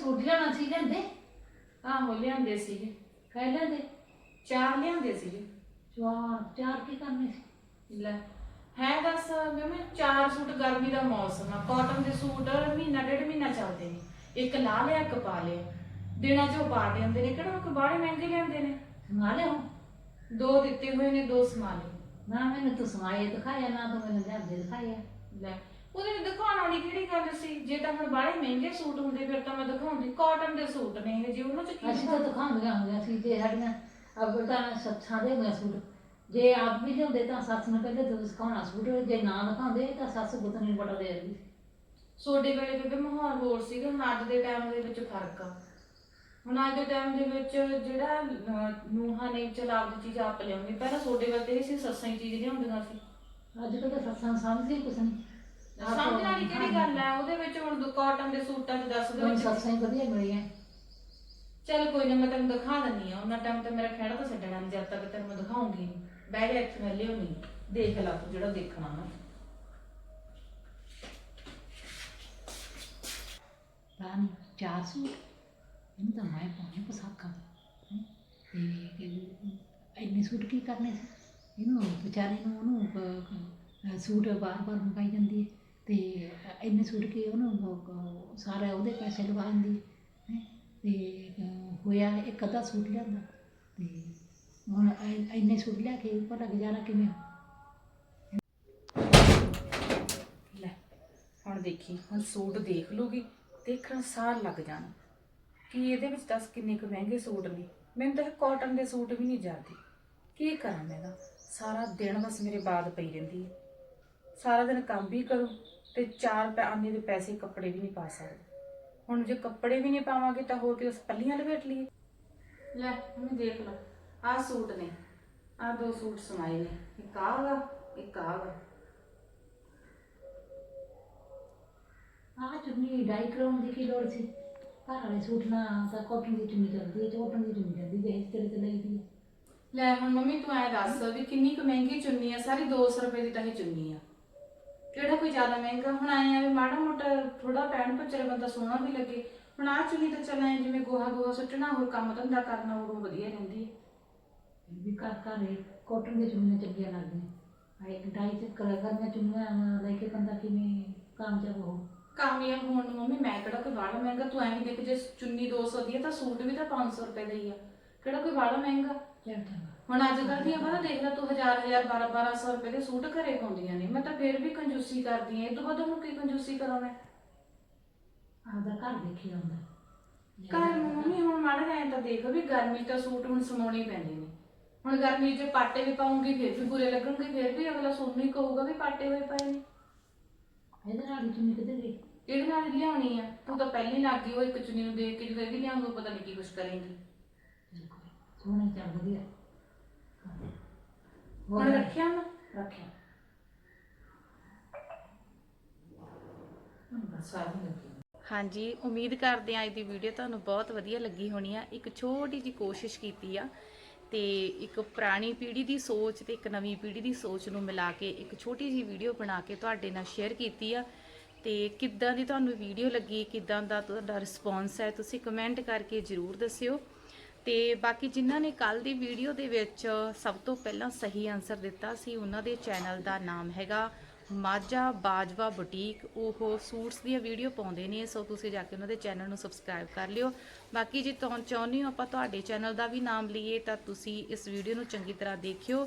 Suit ਲੈਣਾ ਸੀ ਲੈਂਦੇ ਆਹੋ ਲਿਆਂਦੇ ਸੀਗੇ। ਕਹਿ ਲੈਂਦੇ ਚਾਰ ਲਿਆਂਦੇ ਸੀਗੇ। ਚਾਰ ਚਾਰ ਕੀ ਕਰਨੇ ਸੀ? ਲੈ ਹੈ ਦੱਸ ਮੈਂ ਚਾਰ ਸੂਟ ਗਰਮੀ ਦਾ ਮੌਸਮ ਆ। ਕਾਟਨ ਦੇ ਸੂਟ ਮਹੀਨਾ ਡੇਢ ਮਹੀਨਾ ਚੱਲਦੇ ਨੇ। ਇੱਕ ਲਾ ਲਿਆ ਇੱਕ ਪਾ ਲਿਆ। ਦਿਨਾਂ ਚ ਉਹ ਪਾ ਜਾਂਦੇ ਨੇ। ਕਿਹੜਾ ਕੋਈ ਬਾਹਲੇ ਮਹਿੰਗੇ ਲਿਆਂਦੇ ਨੇ? ਸਮਾ ਲਿਆ ਦੋ ਦਿੱਤੇ ਹੋਏ ਨੇ ਦੋ ਸਮਾ ਲਏ। ਨਾ ਮੈਨੂੰ ਤੂੰ ਸਮਾਏ ਦਿਖਾਇਆ ਨਾ ਤੂੰ ਮੈਨੂੰ ਲਿਆਂਦੇ ਦਿਖਾਇਆ। ਲੈ ਉਹਦੇ ਵਿੱਚ ਦਿਖਾਉਣ ਵਾਲੀ ਕਿਹੜੀ ਗੱਲ ਸੀ? ਜੇ ਤਾਂ ਹੁਣ ਬਾਹਲੇ ਮਹਿੰਗੇ ਸੂਟ ਹੁੰਦੇ ਫਿਰ ਤਾਂ ਮੈਂ ਦਿਖਾਉਂਦੀ ਕਾਟਨ ਦੇ ਸੂਟ ਨੇ ਇਹ ਜੇ ਉਹਨਾਂ ਚ ਕੀ ਅਸੀਂ ਤਾਂ ਦਿਖਾਉਂਦੀਆਂ ਹੁੰਦੀਆਂ ਸੀ ਜੇ ਸਾਡੀਆਂ ਅਬ ਤਾਂ ਸੱਸਾਂ ਦੇ ਹੁੰਦੇ ਸੂਟ। ਜੇ ਆਪ ਵੀ ਲਿਆਉਂਦੇ ਤਾਂ ਸੱਸ ਨੂੰ ਕਹਿੰਦੇ ਤੂੰ ਦਿਖਾਉਣਾ ਸੂਟ ਜੇ ਨਾ ਦਿਖਾਉਂਦੇ ਤਾਂ ਸੱਸ ਗੁੱਤਨੀ ਬੜਾ ਦੇ ਦਿੰਦੀ। ਸੋਡੇ ਵੇਲੇ ਬੇਬੇ ਮਾਹੌਲ ਹੋਰ ਸੀਗਾ ਹੁਣ ਅੱਜ ਦੇ ਟਾਈਮ ਦੇ ਵਿੱਚ ਫ਼ਰਕ ਆ। ਹੁਣ ਅੱਜ ਦੇ ਟਾਈਮ ਦੇ ਵਿੱਚ ਜਿਹੜਾ ਨੂੰਹਾਂ ਨੇ ਚਲ ਆਪਦੀ ਚੀਜ਼ ਆਪ ਲਿਆਉਂਦੀ ਪਹਿਲਾਂ ਸੋਡੇ ਵੇਲੇ ਤੇ ਸੀ ਸੱਸਾਂ ਹੀ ਚੀਜ਼ ਲਿਆਉਂਦੀਆਂ ਸੀ। ਅੱਜ ਕੱਲ੍ਹ ਤਾਂ ਸੱਸਾਂ ਸਮਝਦੀ ਕੁਛ ਨਹੀਂ ਸਮਝ ਵਾਲੀ ਕਿਹੜੀ ਗੱਲ ਹੈ? ਉਹਦੇ ਵਿੱਚ ਹੁਣ ਕਾਟਨ ਦੇ ਸੂਟਾਂ 'ਚ ਦੱਸ ਦੇ ਵਿੱਚ ਸੱਸਾਂ ਹੀ ਵਧੀਆ ਮਿਲੀਆਂ। ਚੱਲ ਕੋਈ ਨਾ ਮੈਂ ਤੈਨੂੰ ਦਿਖਾ ਦਿੰਨੀ ਆ ਉਹਨਾਂ ਟਾਈਮ ਤੇ ਮੇਰਾ ਖਹਿੜਾ ਤਾਂ ਛੱਡਣਾ ਨਹੀਂ ਜਦ ਤੱਕ ਤੈਨੂੰ ਮੈਂ ਦਿਖਾਉਂਗੀ ਨੀ। ਬਹਿ ਜਾ ਇੱਥੇ ਮੈਂ ਲਿਆਉਣੀ ਦੇਖ ਲੈ ਤੂੰ ਜਿਹੜਾ ਦੇਖਣਾ ਨਾ ਰਾਣੀ ਚਾਰ ਸੂਟ ਇਹਨੂੰ ਤਾਂ ਮੈਂ ਪਾਉਣੇ ਪਸਾਕਾ। ਤੇ ਕਿ- ਇੰਨੇ ਸੂਟ ਕੀ ਕਰਨੇ ਸੀ? ਇਹਨੂੰ ਵਿਚਾਰੇ ਨੂੰ ਉਹਨੂੰ ਅਹ, ਅਹ, ਸੂਟ ਬਾਰ-ਬਾਰ ਮੰਗਾਈ ਜਾਂਦੀ ਹੈ। ਅਤੇ ਇੰਨੇ ਸੁੱਟ ਕੇ ਉਹਨੂੰ ਸਾਰਾ ਉਹਦੇ ਪੈਸੇ ਲਵਾ ਦਿੰਦੀ, ਹੈਂ ਅਤੇ ਹੋਇਆ ਇੱਕ ਅੱਧਾ ਸੂਟ ਲਿਆਂਦਾ। ਅਤੇ ਹੁਣ ਇ- ਇੰਨੇ ਸੂਟ ਲਿਆ ਕੇ ਭਲਾ ਗੁਜ਼ਾਰਾ ਕਿਵੇਂ? ਲੈ, ਹੁਣ ਦੇਖੀ, ਹੁਣ ਸੂਟ ਦੇਖ ਲੂਗੀ ਦੇਖਣ ਸਾਰ ਲੱਗ ਜਾਣਾ। ਕਿ ਇਹਦੇ ਵਿੱਚ ਦੱਸ ਕਿੰਨੇ ਕੁ ਮਹਿੰਗੇ ਸੂਟ ਨੇ? ਮੈਨੂੰ ਤਾਂ ਕਾਟਨ ਦੇ ਸੂਟ ਵੀ ਨਹੀਂ ਜਾਂਦੇ ਕੀ ਕਰਾਂ ਮੈਂ ਦਾ ਸਾਰਾ ਦਿਨ ਬਸ ਮੇਰੇ ਬਾਦ ਪਈ ਰਹਿੰਦੀ ਹੈ। ਸਾਰਾ ਦਿਨ ਕੰਮ ਵੀ ਕਰੋ ਤੇ ਚਾਰ ਪੈਸੇ ਦੇ ਪੈਸੇ ਕੱਪੜੇ ਵੀ ਨਹੀਂ ਪਾ ਸਕਦੇ। ਹੁਣ ਜੇ ਕੱਪੜੇ ਵੀ ਨਹੀਂ ਪਾਵਾਂਗੇ ਤਾਂ ਹੋਰ ਕਿ ਪੱਲੀਆਂ ਲਪੇਟ ਲਈਏ? ਲੈ ਮੈਂ ਦੇਖ ਲਾ ਆਹ ਸੂਟ ਨੇ। ਆਹ ਦੋ ਸੂਟ ਸਮਾਏ ਨੇ ਇੱਕ ਆਹ ਵਾ ਇੱਕ ਆਹ ਵਾ। ਆਹ ਚੁੰਨੀ ਡਾਈ ਕਰਾਉਣ ਦੀ ਕੀ ਲੋੜ ਸੀ? ਘਰ ਵਾਲੇ ਸੂਟ ਨਾਲ ਤਾਂ ਕਾਟਨ ਦੀ ਚੁੰਨੀ ਚੱਲਦੀ ਹੈ ਕਾਟਨ ਦੀ ਚੁੰਨੀ ਚੱਲਦੀ ਹੈ ਇਸ ਤਰ੍ਹਾਂ ਤੇ ਲਈ ਦੀ ਹੈ। ਲੈ ਹੁਣ ਮੰਮੀ ਤੂੰ ਐ ਦੱਸ ਵੀ ਕਿੰਨੀ ਕੁ ਮਹਿੰਗੀ ਚੁੰਨੀ ਆ? ਸਾਰੀ 200 ਰੁਪਏ ਦੀ ਤਾਂ ਇਹ ਚੁੰਨੀ ਆ। ਕਿਹੜਾ ਕੋਈ ਜ਼ਿਆਦਾ ਮਹਿੰਗਾ? ਹੁਣ ਆਏ ਆ ਵੀ ਮਾੜਾ ਮੋਟਾ ਥੋੜਾ ਪੈਣ ਪਚਰ ਬੰਦਾ ਸੋਹਣਾ ਵੀ ਲੱਗੇ। ਹੁਣ ਆ ਚੁੰਨੀ ਤਾਂ ਚੱਲ ਐ ਜਿਵੇਂ ਗੋਹਾ ਗੋਹਾ ਸੁੱਟਣਾ ਹੋਰ ਕੰਮ ਧੰਦਾ ਕਰਨਾ ਉਦੋਂ ਵਧੀਆ ਰਹਿੰਦੀ ਹੈ ਵੀ ਘਰ ਘਰ ਇਹ ਕਾਟਨ ਦੀ ਚੁੰਨੀਆਂ ਚੰਗੀਆਂ ਲੱਗਦੀਆਂ। ਆ ਇੱਕ ਡਾਈ ਤੇ ਕਲਰ ਕਰਨੀਆਂ ਚੁੰਨੀਆਂ ਨਾਲ ਲੈ ਕੇ ਬੰਦਾ ਕਿਵੇਂ ਕਾਮਯਾਬ ਹੋ ਕਾਮਯਾਬ ਹੋਣ ਨੂੰ ਮੰਮੀ ਮੈਂ ਕਿਹੜਾ ਕੋਈ ਬਾਹਲਾ ਮਹਿੰਗਾ? ਤੂੰ ਐਂ ਵੀ ਦੇਖ ਜੇ ਚੁੰਨੀ 200 ਦੀ ਹੈ ਤਾਂ ਸੂਟ ਵੀ ਤਾਂ 500 ਰੁਪਏ ਦਾ ਹੀ ਆ। ਕਿਹੜਾ ਕੋਈ ਬਾਹਲਾ ਮਹਿੰਗਾ? ਚੱਲ ਚੰਗਾ। ਹੁਣ ਅੱਜ ਕੱਲ੍ਹ ਦੀਆਂ ਪਤਾ ਦੇਖ ਲੈ ਤੂੰ ਹਜ਼ਾਰ ਹਜ਼ਾਰ 12 1200 ਰੁਪਏ ਦੇ ਸੂਟ ਘਰੇ ਪਾਉਂਦੀਆਂ ਨੇ। ਮੈਂ ਤਾਂ ਫੇਰ ਵੀ ਕੰਜੂਸੀ ਕਰਦੀ ਐ ਇਹ ਤੋਂ ਬਾਅਦ ਉਹਨੂੰ ਕੀ ਕੰਜੂਸੀ ਕਰਾਂ ਮੈਂ? ਆਪਦਾ ਘਰ ਦੇਖੀ ਹੁੰਦਾ। ਘਰ ਨੂੰ ਮੰਮੀ ਹੁਣ ਮਾੜਾ ਜਿਹਾ ਤਾਂ ਦੇਖ ਵੀ ਗਰਮੀ ਤਾਂ ਸੂਟ ਹੁਣ ਸਮਾਉਣੇ ਹੀ ਪੈਂਦੇ ਨੇ। ਹੁਣ ਗਰਮੀ 'ਚ ਪਾਟੇ ਵੀ ਪਾਉਂਗੀ ਫਿਰ ਵੀ ਬੁਰੇ ਲੱਗਣਗੇ ਫਿਰ ਵੀ ਅਗਲਾ ਸੋਨੂੰ ਹੀ ਕਹੂਗਾ ਵੀ ਪਾਟੇ ਹੋਏ ਪਏ ਨੇ। ਇਹਦੇ ਨਾਲ ਦੀ ਚੁੰਨੀ ਕਿੱਧਰ ਗਈ? ਇਹਦੇ ਨਾਲ ਹੀ ਲਿਆਉਣੀ ਆ। ਤੂੰ ਤਾਂ ਪਹਿਲਾਂ ਹੀ ਲੱਗ ਗਈ ਉਹ ਇੱਕ ਚੁੰਨੀ ਨੂੰ ਦੇਖ ਕੇ ਜਦੋਂ ਇਹਦੀ ਲਿਆਉਂਗਾ ਪਤਾ ਨਹੀਂ ਕੀ ਕੁਛ ਕਰੇਂਗੀ। ਸੋਹਣੀ ਚੱਲ ਵਧੀਆ। ਹੁਣ ਰੱਖਿਆ ਮੈਂ? ਰੱਖਿਆ। ਹੁਣ ਬਸ ਆ ਹੀ ਲੱਗੀ। ਹਾਂਜੀ ਉਮੀਦ ਕਰਦੇ ਹਾਂ ਅੱਜ ਦੀ ਵੀਡੀਓ ਤੁਹਾਨੂੰ ਬਹੁਤ ਵਧੀਆ ਲੱਗੀ ਹੋਣੀ ਆ। ਇੱਕ ਛੋਟੀ ਜੀ ਕੋਸ਼ਿਸ਼ ਕੀਤੀ ਆ ਤੇ ਇੱਕ ਪੁਰਾਣੀ ਪੀੜ੍ਹੀ ਦੀ ਸੋਚ ਤੇ ਇੱਕ ਨਵੀਂ ਪੀੜ੍ਹੀ ਦੀ ਸੋਚ ਨੂੰ ਮਿਲਾ ਕੇ ਇੱਕ ਛੋਟੀ ਜੀ ਵੀਡੀਓ ਬਣਾ ਕੇ ਤੁਹਾਡੇ ਨਾਲ ਸ਼ੇਅਰ ਕੀਤੀ ਆ। ਤੇ ਕਿੱਦਾਂ ਦੀ ਤੁਹਾਨੂੰ ਵੀਡੀਓ ਲੱਗੀ ਕਿੱਦਾਂ ਦਾ ਤੁਹਾਡਾ ਰਿਸਪੌਂਸ ਹੈ ਤੁਸੀਂ ਕਮੈਂਟ ਕਰਕੇ ਜਰੂਰ ਦੱਸਿਓ। ਤੇ ਬਾਕੀ ਜਿਨ੍ਹਾਂ ਨੇ ਕੱਲ ਦੀ ਵੀਡੀਓ ਦੇ ਵਿੱਚ ਸਭ ਤੋਂ ਪਹਿਲਾਂ ਸਹੀ ਆਨਸਰ ਦਿੱਤਾ ਸੀ, ਉਹਨਾਂ ਦੇ ਚੈਨਲ ਦਾ ਨਾਮ ਹੈਗਾ ਮਾਝਾ ਬਾਜਵਾ ਬੁਟੀਕ ਉਹ ਸੂਟਸ ਦੀਆਂ ਵੀਡੀਓ ਪਾਉਂਦੇ ਨੇ, ਸੋ ਤੁਸੀਂ ਜਾ ਕੇ ਉਹਨਾਂ ਦੇ ਚੈਨਲ ਨੂੰ ਸਬਸਕ੍ਰਾਈਬ ਕਰ ਲਿਓ। ਬਾਕੀ ਜੇ ਤੁਹਾਨੂੰ ਚਾਹੁੰਦੇ ਹੋ ਆਪਾਂ ਤੁਹਾਡੇ ਚੈਨਲ ਦਾ ਵੀ ਨਾਮ ਲਈਏ, ਤਾਂ ਤੁਸੀਂ ਇਸ ਵੀਡੀਓ ਨੂੰ ਚੰਗੀ ਤਰ੍ਹਾਂ ਦੇਖਿਓ।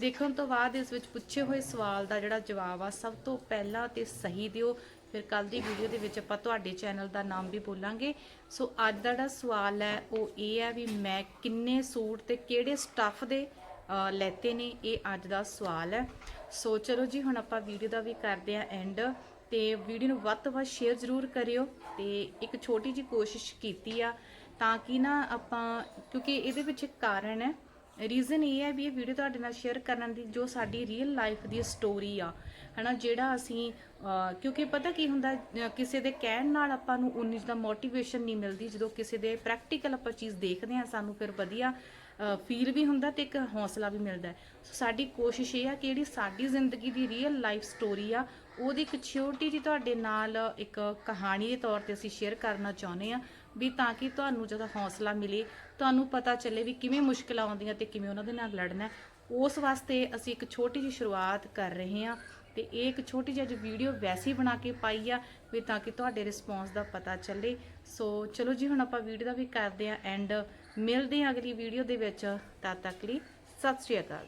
ਦੇਖਣ ਤੋਂ ਬਾਅਦ ਇਸ ਵਿੱਚ ਪੁੱਛੇ ਹੋਏ ਸਵਾਲ ਦਾ ਜਿਹੜਾ ਜਵਾਬ ਆ, ਸਭ ਤੋਂ ਪਹਿਲਾਂ ਤੇ ਸਹੀ ਦਿਓ। ਫਿਰ ਕੱਲ ਦੀ ਵੀਡੀਓ ਦੇ ਵਿੱਚ ਆਪਾਂ ਤੁਹਾਡੇ ਚੈਨਲ ਦਾ ਨਾਮ ਵੀ ਬੋਲਾਂਗੇ। ਸੋ ਅੱਜ ਦਾ ਜਿਹੜਾ ਸਵਾਲ ਹੈ, ਉਹ ਇਹ ਹੈ ਵੀ ਮੈਂ ਕਿੰਨੇ ਸੂਟ ਤੇ ਕਿਹੜੇ ਸਟੱਫ ਦੇ ਲੈਤੇ ਨੇ, ਇਹ ਅੱਜ ਦਾ ਸਵਾਲ ਹੈ। ਸੋ ਚਲੋ ਜੀ, ਹੁਣ ਆਪਾਂ ਵੀਡੀਓ ਦਾ ਵੀ ਕਰਦੇ ਆ ਐਂਡ ਤੇ ਵੀਡੀਓ ਨੂੰ ਵੱਧ ਤੋਂ ਵੱਧ ਸ਼ੇਅਰ ਜ਼ਰੂਰ ਕਰਿਓ ਤੇ ਇੱਕ ਛੋਟੀ ਜੀ ਕੋਸ਼ਿਸ਼ ਕੀਤੀ ਆ ਤਾਂ ਕਿ ਨਾ ਆਪਾਂ, ਕਿਉਂਕਿ ਇਹਦੇ ਵਿੱਚ ਇੱਕ ਕਾਰਨ ਹੈ ਰੀਜ਼ਨ ਇਹ ਹੈ ਵੀ ਇਹ ਵੀਡੀਓ ਤੁਹਾਡੇ ਨਾਲ ਸ਼ੇਅਰ ਕਰਨ ਦੀ ਜੋ ਸਾਡੀ ਰੀਅਲ ਲਾਈਫ ਦੀ ਸਟੋਰੀ ਆ, ਹਨਾ, ਜਿਹੜਾ ਅਸੀਂ ਕਿਉਂਕਿ ਪਤਾ ਕੀ ਹੁੰਦਾ ਕਿਸੇ ਦੇ ਕਹਿਣ ਨਾਲ ਆਪਾਂ ਨੂੰ ਉਨੀ ਦਾ ਮੋਟੀਵੇਸ਼ਨ ਨਹੀਂ ਮਿਲਦੀ, ਜਦੋਂ ਕਿਸੇ ਦੇ ਪ੍ਰੈਕਟੀਕਲ ਆਪਾਂ ਚੀਜ਼ ਦੇਖਦੇ ਹਾਂ, ਸਾਨੂੰ ਫਿਰ ਵਧੀਆ ਫੀਲ ਵੀ ਹੁੰਦਾ ਤੇ ਇੱਕ ਹੌਸਲਾ ਵੀ ਮਿਲਦਾ ਸੋ ਸਾਡੀ ਕੋਸ਼ਿਸ਼ ਇਹ ਆ ਕਿ ਜਿਹੜੀ ਸਾਡੀ ਜ਼ਿੰਦਗੀ ਦੀ ਰੀਅਲ ਲਾਈਫ ਸਟੋਰੀ ਆ, ਉਹਦੀ ਇੱਕ ਛੋਟੀ ਜਿਹੀ ਤੁਹਾਡੇ ਨਾਲ ਇੱਕ ਕਹਾਣੀ ਦੇ ਤੌਰ ਤੇ ਅਸੀਂ ਸ਼ੇਅਰ ਕਰਨਾ ਚਾਹੁੰਦੇ ਆ ਵੀ ਤਾਂ ਕਿ ਤੁਹਾਨੂੰ ਜਦੋਂ ਹੌਸਲਾ ਮਿਲੇ, ਤੁਹਾਨੂੰ ਪਤਾ ਚੱਲੇ ਵੀ ਕਿਵੇਂ ਮੁਸ਼ਕਲਾਂ ਆਉਂਦੀਆਂ ਤੇ ਕਿਵੇਂ ਉਹਨਾਂ ਦੇ ਨਾਲ ਲੜਨਾ ਉਸ ਵਾਸਤੇ ਅਸੀਂ ਇੱਕ ਛੋਟੀ ਜਿਹੀ ਸ਼ੁਰੂਆਤ ਕਰ ਰਹੇ ਹਾਂ ਤੇ ਇਹ ਇੱਕ ਛੋਟੀ ਜਿਹੀ ਵੀਡੀਓ ਵੈਸੇ ਹੀ ਬਣਾ ਕੇ ਪਾਈ ਆ ਵੀ ਤਾਂ ਕਿ ਤੁਹਾਡੇ ਰਿਸਪੌਂਸ ਦਾ ਪਤਾ ਚੱਲੇ। ਸੋ ਚਲੋ ਜੀ, ਹੁਣ ਆਪਾਂ ਵੀਡੀਓ ਦਾ ਵੀ ਕਰਦੇ ਆ ਐਂਡ ਮਿਲਦੇ ਹਾਂ ਅਗਲੀ ਵੀਡੀਓ ਦੇ ਵਿੱਚ। ਤਦ ਤੱਕ ਲਈ ਸਤਿ ਸ਼੍ਰੀ ਅਕਾਲ।